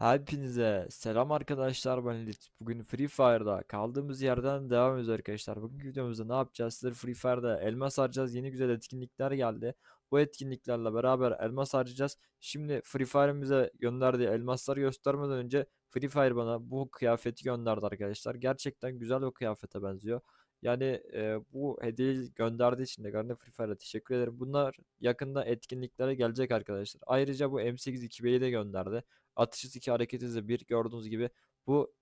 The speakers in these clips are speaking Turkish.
Hepinize selam arkadaşlar ben Elit. Bugün Free Fire'da kaldığımız yerden devam ediyoruz arkadaşlar. Bugünkü videomuzda ne yapacağız? Sizler Free Fire'da elmas harcayacağız. Yeni güzel etkinlikler geldi. Bu etkinliklerle beraber elmas harcayacağız. Şimdi Free Fire'imize gönderdiği elmasları göstermeden önce Free Fire bana bu kıyafeti gönderdi arkadaşlar. Gerçekten güzel bir kıyafete benziyor. Yani e, bu hediyeyi gönderdiği için de Garena Free Fire'a teşekkür ederim. Bunlar yakında etkinliklere gelecek arkadaşlar. Ayrıca bu M8 2B'yi de gönderdi. Atış hızı hareket hızı bir gördüğünüz gibi bu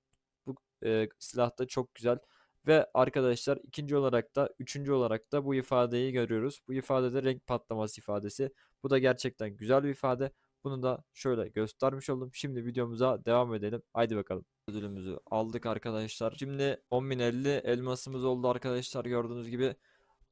bu e, silah da çok güzel. Ve arkadaşlar ikinci olarak da üçüncü olarak da bu ifadeyi görüyoruz. Bu ifadede renk patlaması ifadesi. Bu da gerçekten güzel bir ifade. Bunu da şöyle göstermiş oldum. Şimdi videomuza devam edelim. Haydi bakalım. Ödülümüzü aldık arkadaşlar. Şimdi 10.050 elmasımız oldu arkadaşlar gördüğünüz gibi.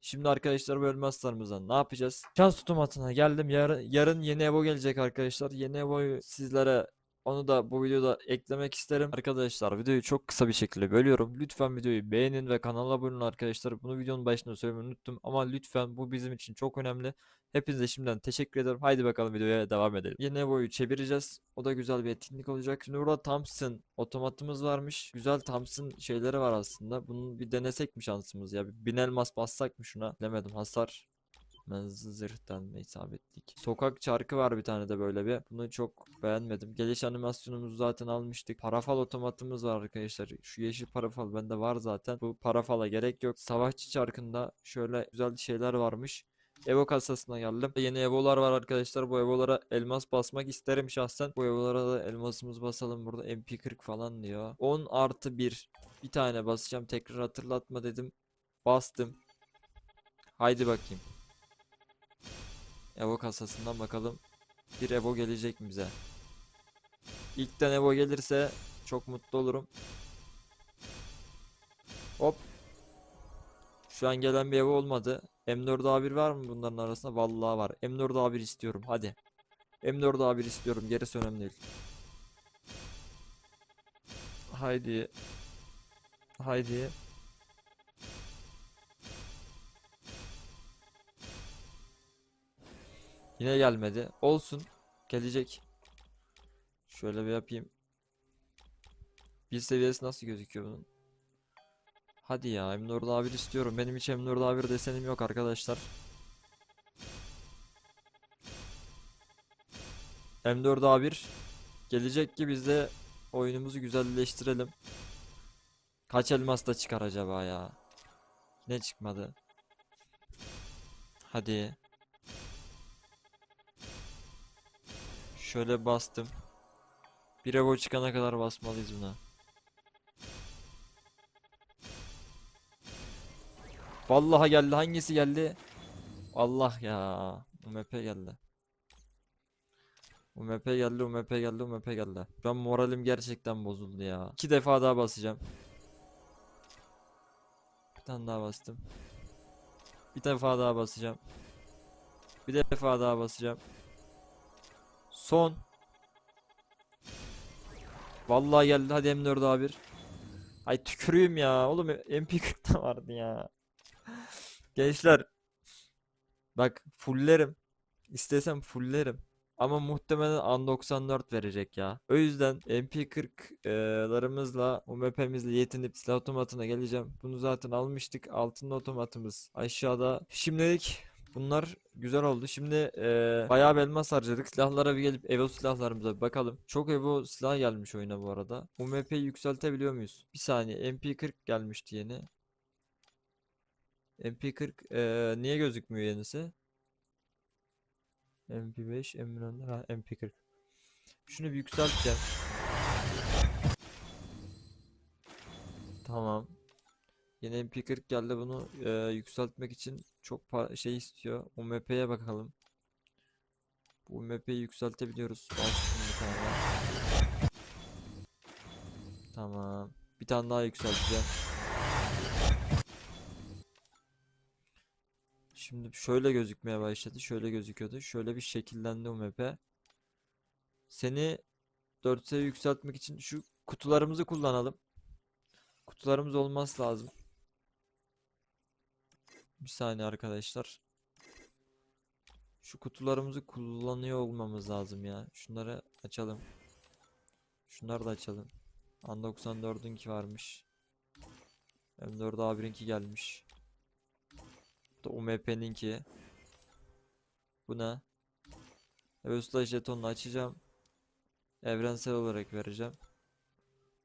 Şimdi arkadaşlar bu elmaslarımızdan ne yapacağız? Şans otomatına geldim. Yarın, yarın yeni Evo gelecek arkadaşlar. Yeni Evo'yu sizlere onu da bu videoda eklemek isterim. Arkadaşlar videoyu çok kısa bir şekilde bölüyorum. Lütfen videoyu beğenin ve kanala abone olun arkadaşlar. Bunu videonun başında söylemeyi unuttum ama lütfen bu bizim için çok önemli. Hepinize şimdiden teşekkür ederim. Haydi bakalım videoya devam edelim. Yeni Evo'yu çevireceğiz. O da güzel bir etkinlik olacak. Şimdi burada Thompson otomatımız varmış. Güzel Thompson şeyleri var aslında. Bunu bir denesek mi şansımız ya? Bir bin elmas bassak mı şuna? Demedim hasar. Menzil zırhtan isabetlik. Sokak çarkı var bir tane de böyle bir. Bunu çok beğenmedim. Geliş animasyonumuzu zaten almıştık. Parafal otomatımız var arkadaşlar. Şu yeşil parafal bende var zaten. Bu parafala gerek yok. Savaşçı çarkında şöyle güzel şeyler varmış. Evo kasasına geldim. Yeni Evo'lar var arkadaşlar. Bu Evo'lara elmas basmak isterim şahsen. Bu Evo'lara da elmasımızı basalım. Burada MP40 falan diyor. 10 artı 1. Bir tane basacağım. Tekrar hatırlatma dedim. Bastım. Haydi bakayım. Evo kasasından bakalım. Bir Evo gelecek mi bize? İlkten Evo gelirse çok mutlu olurum. Hop. Şu an gelen bir Evo olmadı. M4 A1 var mı bunların arasında? Vallahi var. M4 A1 istiyorum. Hadi. M4 A1 istiyorum. Gerisi önemli değil. Haydi. Haydi. Yine gelmedi. Olsun. Gelecek. Şöyle bir yapayım. Bir seviyesi nasıl gözüküyor bunun? Hadi ya M4 A1 istiyorum. Benim hiç M4 A1 desenim yok arkadaşlar. M4 A1 gelecek ki biz de oyunumuzu güzelleştirelim. Kaç elmas da çıkar acaba ya? Ne çıkmadı? Hadi. Şöyle bastım. Bir evo çıkana kadar basmalıyız buna. Vallahi geldi. Hangisi geldi? Allah ya. UMP geldi. UMP geldi, UMP geldi, UMP geldi. An moralim gerçekten bozuldu ya. İki defa daha basacağım. Bir tane daha bastım. Bir defa daha basacağım. Bir defa daha basacağım. Son. Vallahi geldi. Hadi M4 A1. Ay tükürüyüm ya. Oğlum MP40'da vardı ya. Gençler. Bak fullerim. İstesem fullerim. Ama muhtemelen An 94 verecek ya. O yüzden MP40'larımızla UMP'mizle yetinip silah otomatına geleceğim. Bunu zaten almıştık. Altın otomatımız aşağıda. Şimdilik Bunlar güzel oldu. Şimdi eee bayağı bir elmas harcadık. Silahlara bir gelip Evo silahlarımıza bir bakalım. Çok Evo silah gelmiş oyuna bu arada. UMP'yi yükseltebiliyor muyuz? Bir saniye. MP40 gelmişti yeni. MP40 eee, niye gözükmüyor yenisi? MP5, M4, ha MP40. Şunu bir yükselteceğim. Tamam. Yine MP40 geldi bunu eee, yükseltmek için çok şey istiyor. UMP'ye bakalım. Bu UMP'yi yükseltebiliyoruz. Tamam. Bir tane daha yükselteceğim. Şimdi şöyle gözükmeye başladı. Şöyle gözüküyordu. Şöyle bir şekillendi UMP. Seni 4 seviye yükseltmek için şu kutularımızı kullanalım. Kutularımız olması lazım. Bir saniye arkadaşlar. Şu kutularımızı kullanıyor olmamız lazım ya. Şunları açalım. Şunları da açalım. An 94'ünki varmış. M4 A1'inki gelmiş. Da UMP'ninki. Bu ne? Evosla jetonunu açacağım. Evrensel olarak vereceğim.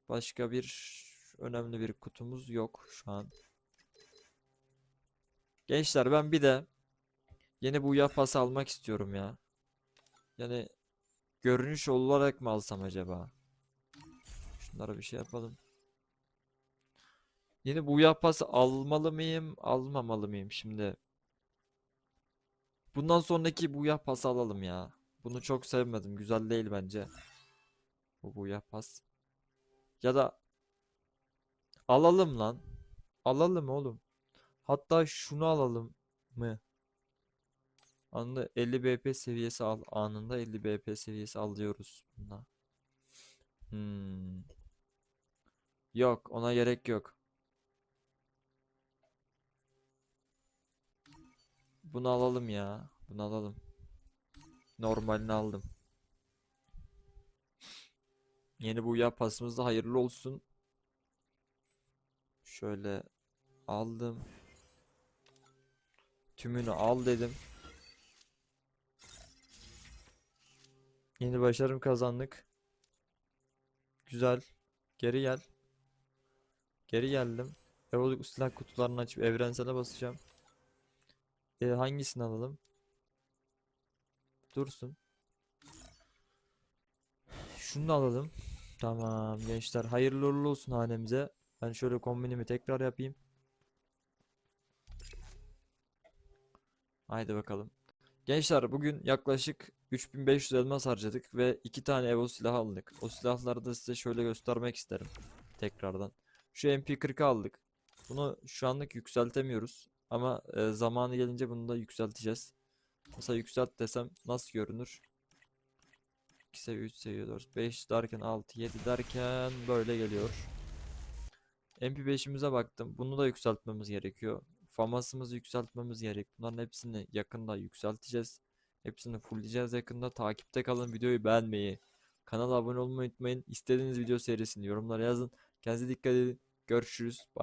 Başka bir önemli bir kutumuz yok şu an. Gençler ben bir de yeni bu pas almak istiyorum ya. Yani görünüş olarak mı alsam acaba? Şunlara bir şey yapalım. Yeni bu pas almalı mıyım, almamalı mıyım şimdi? Bundan sonraki bu pas alalım ya. Bunu çok sevmedim. Güzel değil bence. Bu bu pas. Ya da alalım lan. Alalım oğlum. Hatta şunu alalım mı? Anında 50 BP seviyesi al. Anında 50 BP seviyesi alıyoruz bunda. Hmm. Yok, ona gerek yok. Bunu alalım ya. Bunu alalım. Normalini aldım. Yeni bu ya pasımız da hayırlı olsun. Şöyle aldım. Tümünü al dedim. Yeni başarım kazandık. Güzel. Geri gel. Geri geldim. Evolik silah kutularını açıp evrensele basacağım. E, hangisini alalım? Dursun. Şunu da alalım. Tamam gençler hayırlı uğurlu olsun hanemize. Ben şöyle kombinimi tekrar yapayım. Haydi bakalım. Gençler bugün yaklaşık 3500 elmas harcadık ve iki tane Evo silah aldık. O silahları da size şöyle göstermek isterim tekrardan. Şu MP40'ı aldık. Bunu şu anlık yükseltemiyoruz ama e, zamanı gelince bunu da yükselteceğiz. Mesela yükselt desem nasıl görünür? 2 seviye 3 seviye 4 5 derken 6 7 derken böyle geliyor. MP5'imize baktım. Bunu da yükseltmemiz gerekiyor. Famasımızı yükseltmemiz gerek. Bunların hepsini yakında yükselteceğiz. Hepsini fullleyeceğiz yakında. Takipte kalın. Videoyu beğenmeyi, kanala abone olmayı unutmayın. İstediğiniz video serisini yorumlara yazın. Kendinize dikkat edin. Görüşürüz. Bye.